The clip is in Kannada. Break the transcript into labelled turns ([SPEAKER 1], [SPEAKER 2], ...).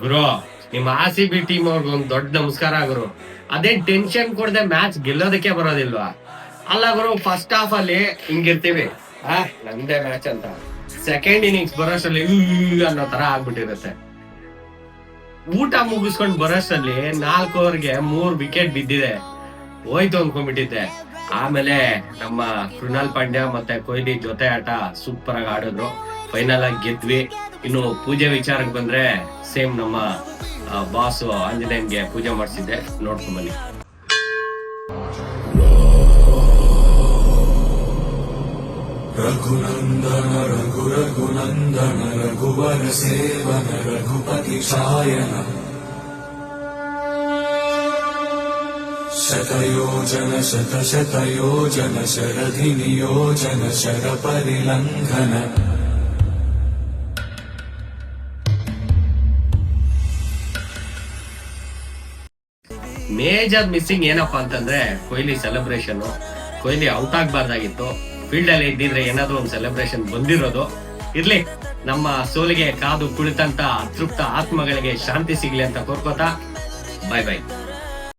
[SPEAKER 1] ಗುರು, ನಿಮ್ಮ ಆರ್ ಸಿ ಬಿ ಟೀಮ್ ಅವ್ರಿಗೆ ಒಂದ್ ದೊಡ್ಡ ನಮಸ್ಕಾರ ಗುರು. ಅದೇ ಟೆನ್ಷನ್ ಕೊಡದೆ ಮ್ಯಾಚ್ ಗೆಲ್ಲೋದಕ್ಕೆ ಬರೋದಿಲ್ವಾ? ಅಲ್ಲ ಗುರು ಫಸ್ಟ್ ಹಾಫ್ ಅಲ್ಲಿ ಹಿಂಗಿರ್ತೀವಿ. ಆ ನಂದೇ ಮ್ಯಾಚ್ ಅಂತ. ಸೆಕೆಂಡ್ ಇನ್ನಿಂಗ್ಸ್ ಬರೋಷ್ಟಲ್ಲಿ ಅನ್ನೋ ತರ ಆಗ್ಬಿಟ್ಟಿರುತ್ತೆ. ಊಟ ಮುಗಿಸ್ಕೊಂಡು ಬರೋಷ್ಟಲ್ಲಿ ನಾಲ್ಕು ಓವರ್ಗೆ ಮೂರ್ ವಿಕೆಟ್ ಬಿದ್ದಿದೆ. ಹೋಯ್ತು ಅನ್ಕೊಂಡ್ಬಿಟ್ಟಿದ್ದೆ. ಆಮೇಲೆ ನಮ್ಮ ಕೃಣಾಲ್ ಪಾಂಡ್ಯ ಮತ್ತೆ ಕೊಹ್ಲಿ ಜೊತೆ ಆಟ ಸೂಪರ್ ಆಗಿ ಆಡಿದ್ರು. ಫೈನಲ್ ಆಗಿ ಗೆದ್ವಿ. ಇನ್ನು ಪೂಜೆ ವಿಚಾರಕ್ಕೆ ಬಂದ್ರೆ ಸೇಮ್ ನಮ್ಮ ಬಾಸ್ ಆಂಜನೇಯನ್ಗೆ ಪೂಜೆ ಮಾಡಿಸಿದ್ದೆ ನೋಡ್ಕೊಂಡ್ ಬನ್ನಿ
[SPEAKER 2] रघुनन्दन रघु रघुनन्दन रघुवर सेवन रघुपति शायन शतयोजन शतशतयोजन शरधि नियोजन शरपरिलङ्घन
[SPEAKER 1] ಮೇಜರ್ ಮಿಸ್ಸಿಂಗ್ ಏನಪ್ಪ ಅಂತಂದ್ರೆ ಕೊಹ್ಲಿ ಸೆಲೆಬ್ರೇಷನ್ ಕೊಹ್ಲಿ ಔಟ್ ಆಗ್ಬಾರ್ದಾಗಿತ್ತು. ಫೀಲ್ಡ್ ಅಲ್ಲಿ ಇದ್ದಿದ್ರೆ ಏನಾದ್ರೂ ಒಂದು ಸೆಲೆಬ್ರೇಷನ್ ಬಂದಿರೋದು. ಇರ್ಲಿ, ನಮ್ಮ ಸೋಲಿಗೆ ಕಾದು ಕುಳಿತಂತ ಅತೃಪ್ತ ಆತ್ಮಗಳಿಗೆ ಶಾಂತಿ ಸಿಗ್ಲಿ ಅಂತ ಕೋರ್ಕೋತಾ. ಬಾಯ್ ಬಾಯ್